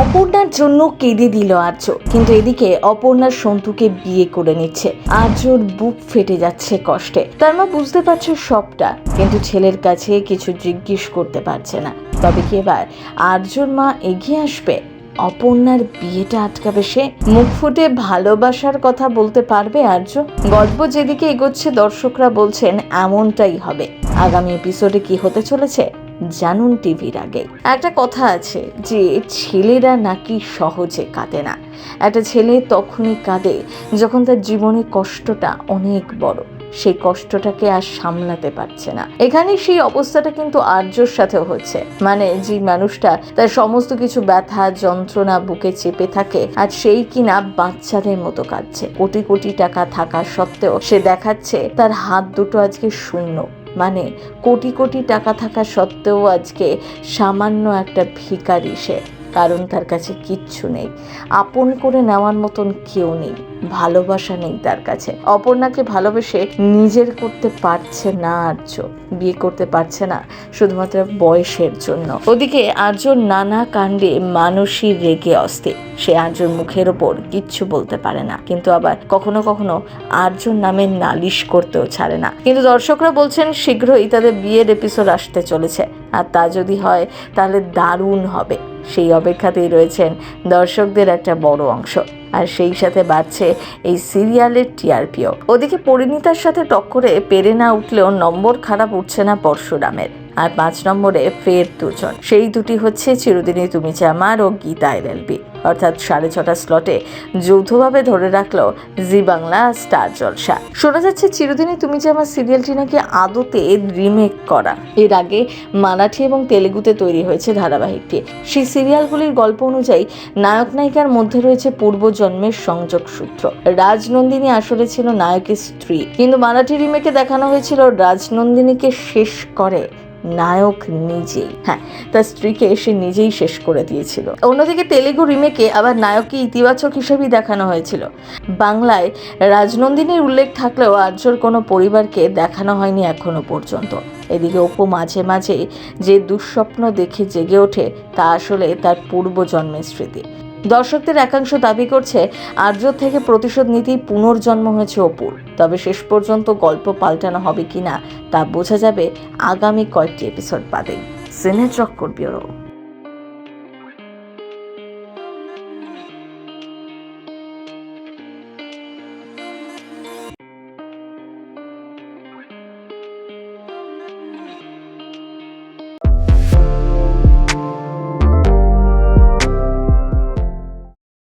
অপর্ণার জন্য কেঁদে দিল আর্য। কিন্তু এদিকে অপর্ণার সন্তুকে বিয়ে করে নিচ্ছে। আর্যর বুক ফেটে যাচ্ছে কষ্টে। তার মা বুঝতে পারছে সবটা, কিন্তু ছেলের কাছে কিছু জিজ্ঞেস করতে পারছে না। তবে কি এবার আর্যর মা এগিয়ে আসবে? অপর্ণার বিয়েটা আটকাবে সে? মুখ ফুটে ভালোবাসার কথা বলতে পারবে আর্য? গল্প যেদিকে এগোচ্ছে দর্শকরা বলছেন, এমনটাই হবে। আগামী এপিসোডে কি হতে চলেছে? জানুন টিভির আগে। একটা কথা আছে যে, ছেলেরা নাকি সহজে কাঁদে না। একটা ছেলে তখনই কাঁদে যখন তার জীবনে কষ্টটা অনেক বড়। সেই কষ্টটাকে আর সামলাতে পারছে না। এখানে সেই অবস্থাটা কিন্তু আর্যর সাথেও হচ্ছে। মানে যে মানুষটা, তার সমস্ত কিছু ব্যথা, যন্ত্রণা বুকে চেপে থাকে আর সেই কিনা বাচ্চাদের মতো কাঁদছে। কোটি কোটি টাকা থাকা সত্ত্বেও সে দেখাচ্ছে তার হাত দুটো আজকে শূন্য। মানে কোটি কোটি টাকা থাকা সত্ত্বেও আজকে সামান্য একটা ভিকারি সে, কারণ তার কাছে কিচ্ছু নেই। আপন করে নেওয়ার মতন কেউ নেই। ভালোবাসা নেই তার কাছে। অপর্ণাকে ভালোবেসে নিজের করতে পারছে না আর্য। বিয়ে করতে পারছে না, শুধুমাত্র বয়সের জন্য। ওদিকে আর্যর নানা কাণ্ডে মানুষই রেগে অস্থির। সে আর্যর মুখের ওপর কিচ্ছু বলতে পারে না। কিন্তু আবার কখনো কখনো আর্যর নামে নালিশ করতেও ছাড়ে না। কিন্তু দর্শকরা বলছেন, শীঘ্রই তাদের বিয়ের এপিসোড আসতে চলেছে। আর তা যদি হয়, তাহলে দারুণ হবে। সেই অপেক্ষাতেই রয়েছেন দর্শকদের একটা বড় অংশ। আর সেই সাথে বাড়ছে এই সিরিয়ালের টিআরপিও। ওদিকে পরিণীতার সাথে টক্করে পেরে না উঠলেও নম্বর খারাপ উঠছে না পরশুরামের। আর পাঁচ নম্বরে ফের দুজন। সেই দুটি হচ্ছে চিরদিনই তুমি যে আমার ও গীতা এলএলবি অর্থাৎ সাড়ে ছটা স্লটে যৌথভাবে ধরে রাখল জি বাংলা, স্টার জলসা। শোনা যাচ্ছে চিরদিনই তুমি যে আমার সিরিয়ালটি নাকি আদতে রিমেক করা। এর আগে মারাঠি এবং তেলেগুতে তৈরি হয়েছে ধারাবাহিকটি। সেই সিরিয়ালগুলির গল্প অনুযায়ী নায়ক নায়িকার মধ্যে রয়েছে পূর্বজন্মের সংযোগ সূত্র। রাজনন্দিনী আসলে ছিল নায়কের স্ত্রী। কিন্তু মারাঠি রিমেকে দেখানো হয়েছিল রাজনন্দিনীকে শেষ করে নায়ক নিজেই। হ্যাঁ তার স্ত্রীকে সে নিজেই শেষ করে দিয়েছিল। অন্যদিকে তেলেগু রিমেকে আবার নায়ককে ইতিবাচক হিসেবেই দেখানো হয়েছিল। বাংলায় রাজনন্দিনীর উল্লেখ থাকলেও আর্যর কোনো পরিবারকে দেখানো হয়নি এখনও পর্যন্ত। এদিকে অপু মাঝে মাঝে যে দুঃস্বপ্ন দেখে জেগে ওঠে, তা আসলে তার পূর্বজন্মের স্মৃতি। দর্শকদের একাংশ দাবি করছে, আর্য থেকে প্রতিশোধ নিতেই পুনর্জন্ম হয়েছে অপুর। তবে শেষ পর্যন্ত গল্প পাল্টানো হবে কিনা তা বোঝা যাবে আগামী কয়েকটি এপিসোড বাদে। সিনে চক্কর ব্যুরো।